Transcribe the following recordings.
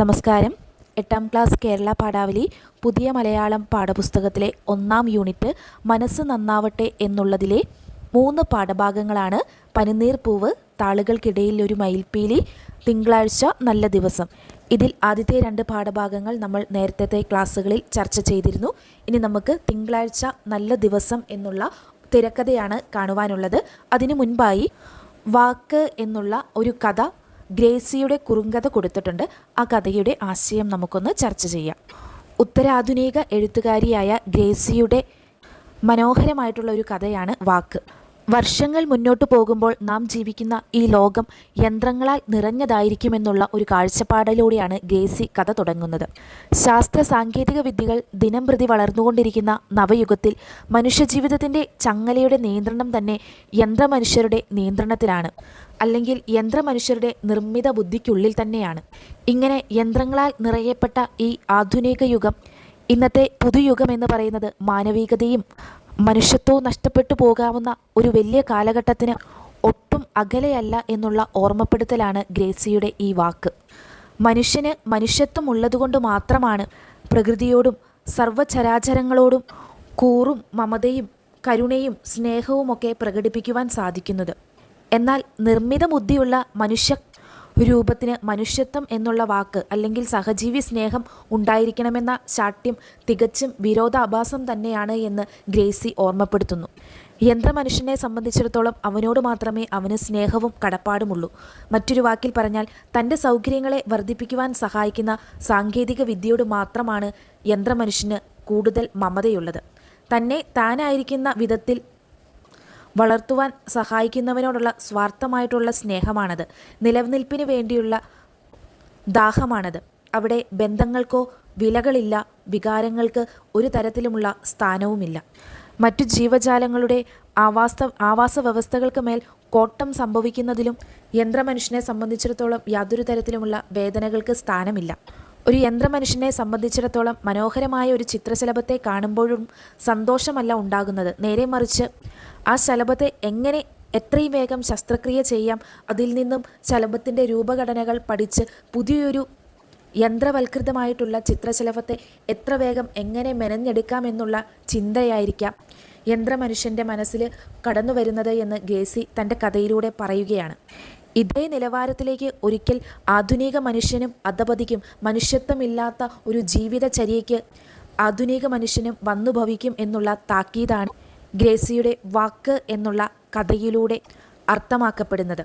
നമസ്കാരം. എട്ടാം ക്ലാസ് കേരള പാഠാവലി പുതിയ മലയാളം പാഠപുസ്തകത്തിലെ ഒന്നാം യൂണിറ്റ് മനസ്സ് നന്നാവട്ടെ എന്നുള്ളതിലെ മൂന്ന് പാഠഭാഗങ്ങളാണ് പനിനീർ പൂവ് താളുകൾക്കിടയിൽ ഒരു മയിൽപ്പീലി തിങ്കളാഴ്ച നല്ല ദിവസം. ഇതിൽ ആദ്യത്തെ രണ്ട് പാഠഭാഗങ്ങൾ നമ്മൾ നേരത്തെ ക്ലാസ്സുകളിൽ ചർച്ച ചെയ്തിരുന്നു. ഇനി നമുക്ക് തിങ്കളാഴ്ച നല്ല ദിവസം എന്നുള്ള തിരക്കഥയാണ് കാണുവാനുള്ളത്. അതിനു മുൻപായി വാക്ക് എന്നുള്ള ഒരു കഥ ഗ്രേസിയുടെ കുറുങ്കഥ കൊടുത്തിട്ടുണ്ട്. ആ കഥയുടെ ആശയം നമുക്കൊന്ന് ചർച്ച ചെയ്യാം. ഉത്തരാധുനിക എഴുത്തുകാരിയായ ഗ്രേസിയുടെ മനോഹരമായിട്ടുള്ള ഒരു കഥയാണ് വാക്ക്. വർഷങ്ങൾ മുന്നോട്ടു പോകുമ്പോൾ നാം ജീവിക്കുന്ന ഈ ലോകം യന്ത്രങ്ങളാൽ നിറഞ്ഞതായിരിക്കുമെന്നുള്ള ഒരു കാഴ്ചപ്പാടിലൂടെയാണ് ഗേസി കഥ തുടങ്ങുന്നത്. ശാസ്ത്ര സാങ്കേതിക വിദ്യകൾ ദിനം പ്രതി വളർന്നുകൊണ്ടിരിക്കുന്ന നവയുഗത്തിൽ മനുഷ്യജീവിതത്തിന്റെ ചങ്ങലയുടെ നിയന്ത്രണം തന്നെ യന്ത്രമനുഷ്യരുടെ നിയന്ത്രണത്തിലാണ്. അല്ലെങ്കിൽ യന്ത്രമനുഷ്യരുടെ നിർമ്മിത ബുദ്ധിക്കുള്ളിൽ തന്നെയാണ്. ഇങ്ങനെ യന്ത്രങ്ങളാൽ നിറയപ്പെട്ട ഈ ആധുനിക യുഗം ഇന്നത്തെ പുതുയുഗം എന്ന് പറയുന്നത് മാനവികതയും മനുഷ്യത്വവും നഷ്ടപ്പെട്ടു പോകാവുന്ന ഒരു വലിയ കാലഘട്ടത്തിന് ഒട്ടും അകലെയല്ല എന്നുള്ള ഓർമ്മപ്പെടുത്തലാണ് ഗ്രേസിയുടെ ഈ വാക്ക്. മനുഷ്യന് മനുഷ്യത്വം ഉള്ളതുകൊണ്ട് മാത്രമാണ് പ്രകൃതിയോടും സർവചരാചരങ്ങളോടും കൂറും മമതയും കരുണയും സ്നേഹവുമൊക്കെ പ്രകടിപ്പിക്കുവാൻ സാധിക്കുന്നത്. എന്നാൽ നിർമ്മിത ബുദ്ധിയുള്ള മനുഷ്യ രൂപത്തിന് മനുഷ്യത്വം എന്നുള്ള വാക്ക് അല്ലെങ്കിൽ സഹജീവി സ്നേഹം ഉണ്ടായിരിക്കണമെന്ന ശാഠ്യം തികച്ചും വിരോധാഭാസം തന്നെയാണ് എന്ന് ഗ്രേസി ഓർമ്മപ്പെടുത്തുന്നു. യന്ത്രമനുഷ്യനെ സംബന്ധിച്ചിടത്തോളം അവനോട് മാത്രമേ അവന് സ്നേഹവും കടപ്പാടുമുള്ളൂ. മറ്റൊരു വാക്കിൽ പറഞ്ഞാൽ തന്റെ സൗകര്യങ്ങളെ വർദ്ധിപ്പിക്കുവാൻ സഹായിക്കുന്ന സാങ്കേതിക വിദ്യയോട് മാത്രമാണ് യന്ത്രമനുഷ്യന് കൂടുതൽ മമതയുള്ളത്. തന്നെ താനായിരിക്കുന്ന വിധത്തിൽ വളർത്തുവാൻ സഹായിക്കുന്നവനോടുള്ള സ്വാർത്ഥമായിട്ടുള്ള സ്നേഹമാണത്. നിലനിൽപ്പിന് വേണ്ടിയുള്ള ദാഹമാണത്. അവിടെ ബന്ധങ്ങൾക്കോ വിലകളില്ല വികാരങ്ങൾക്ക് ഒരു തരത്തിലുമുള്ള സ്ഥാനവുമില്ല. മറ്റു ജീവജാലങ്ങളുടെ ആവാസ ആവാസ വ്യവസ്ഥകൾക്ക് മേൽ കോട്ടം സംഭവിക്കുന്നതിലും യന്ത്രമനുഷ്യനെ സംബന്ധിച്ചിടത്തോളം യാതൊരു തരത്തിലുമുള്ള വേദനകൾക്ക് സ്ഥാനമില്ല. ഒരു യന്ത്രമനുഷ്യനെ സംബന്ധിച്ചിടത്തോളം മനോഹരമായ ഒരു ചിത്രശലഭത്തെ കാണുമ്പോഴും സന്തോഷമല്ല ഉണ്ടാകുന്നത്. നേരെ മറിച്ച് ആ ശലഭത്തെ എങ്ങനെ എത്രയും വേഗം ശസ്ത്രക്രിയ ചെയ്യാം അതിൽ നിന്നും ശലഭത്തിന്റെ രൂപഘടനകൾ പഠിച്ച് പുതിയൊരു യന്ത്രവൽകൃതമായിട്ടുള്ള ചിത്രശലഭത്തെ എത്ര വേഗം എങ്ങനെ മെനഞ്ഞെടുക്കാം എന്നുള്ള ചിന്തയായിരിക്കാം യന്ത്രമനുഷ്യന്റെ മനസ്സിൽ കടന്നു വരുന്നത് എന്ന് ഗേസി തന്റെ കഥയിലൂടെ പറയുകയാണ്. ഇതേ നിലവാരത്തിലേക്ക് ഒരിക്കൽ ആധുനിക മനുഷ്യനും അധപതിക്കും മനുഷ്യത്വമില്ലാത്ത ഒരു ജീവിതചര്യയ്ക്ക് ആധുനിക മനുഷ്യനും വന്നു ഭവിക്കും എന്നുള്ള താക്കീതാണ് ഗ്രേസിയുടെ വാക്ക് എന്നുള്ള കഥയിലൂടെ അർത്ഥമാക്കപ്പെടുന്നത്.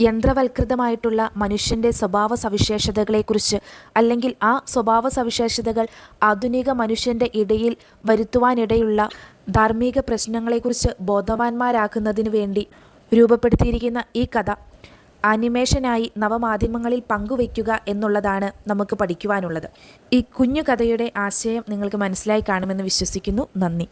യന്ത്രവൽകൃതമായിട്ടുള്ള മനുഷ്യന്റെ സ്വഭാവ സവിശേഷതകളെക്കുറിച്ച് അല്ലെങ്കിൽ ആ സ്വഭാവ സവിശേഷതകൾ ആധുനിക മനുഷ്യന്റെ ഇടയിൽ വരുത്തുവാനിടയുള്ള ധാർമ്മിക പ്രശ്നങ്ങളെക്കുറിച്ച് ബോധവാന്മാരാക്കുന്നതിന് വേണ്ടി രൂപപ്പെടുത്തിയിരിക്കുന്ന ഈ കഥ ആനിമേഷനായി നവമാധ്യമങ്ങളിൽ പങ്കുവയ്ക്കുക എന്നുള്ളതാണ് നമുക്ക് പഠിക്കുവാനുള്ളത്. ഈ കുഞ്ഞു കഥയുടെ ആശയം നിങ്ങൾക്ക് മനസ്സിലായി കാണുമെന്ന് വിശ്വസിക്കുന്നു. നന്ദി.